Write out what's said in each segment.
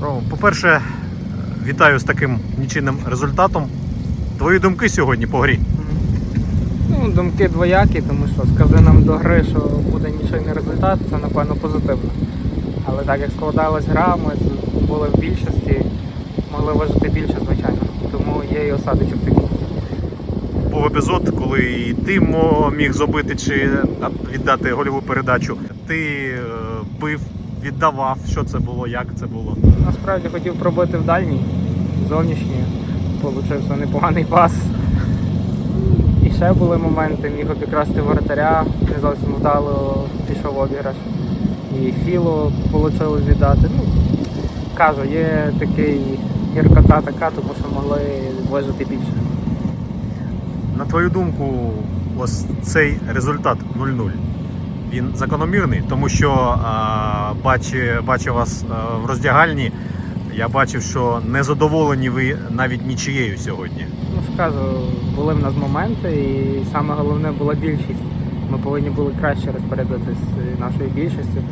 По-перше, вітаю з таким нічийним результатом. Твої думки сьогодні по грі? Ну, думки двоякі, тому що скажи нам до гри, що буде нічийний результат, це напевно позитивно. Але так як складалась гра, ми були в більшості, могли вижити більше, звичайно. Тому є і осадочок такий. Був епізод, коли і ти міг забити чи віддати гольову передачу. Ти е, бив, віддавав. Що це було, як це було? Насправді хотів пробити в дальній, зовнішній. Получився непоганий пас. І ще були моменти, міг обікрасти воротаря, не зовсім вдало пішов обіграш. І філу вийшло віддати. Ну, кажу, є такий гіркота така, тому що могли вижити більше. На твою думку, ось цей результат 0-0. Він закономірний, тому що бачи, бачив вас в роздягальні. Я бачив, що не задоволені ви навіть нічиєю сьогодні. Ну ж були в нас моменти, і саме головне була більшість. Ми повинні були краще розпорядитись нашою більшістю.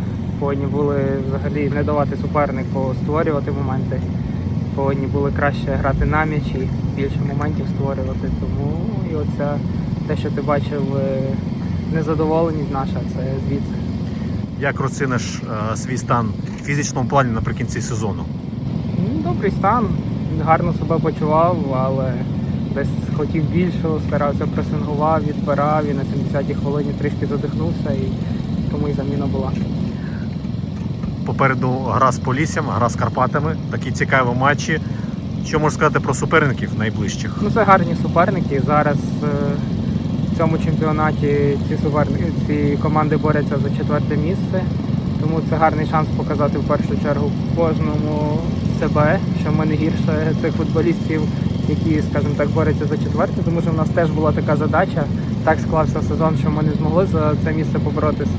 Повинні були взагалі не давати супернику створювати моменти. Повинні були краще грати на м'ячі, більше моментів створювати. Тому і оця те, що ти бачив, е, незадоволеність наша, це звідси. Як розціниш а, свій стан в фізичному плані наприкінці сезону? Ну, Добрий стан, гарно себе почував, але десь хотів більшого, старався пресингував, відбирав і на 70-й хвилині трішки задихнувся і тому і заміна була. Попереду гра з Поліссям, гра з Карпатами, такі цікаві матчі. Що можеш сказати про суперників найближчих? Ну це гарні суперники. Зараз е, в цьому чемпіонаті ці суперники, ці команди борються за четверте місце. Тому це гарний шанс показати в першу чергу кожному себе, що ми не гірше цих футболістів, які, скажімо так, борються за четверте, тому що в нас теж була така задача. Так склався сезон, що ми не змогли за це місце поборотись.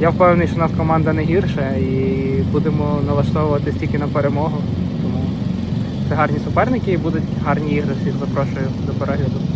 Я впевнений, що у нас команда не гірша і будемо налаштовуватись тільки на перемогу. Тому це гарні суперники і будуть гарні ігри. Всіх запрошую до перегляду.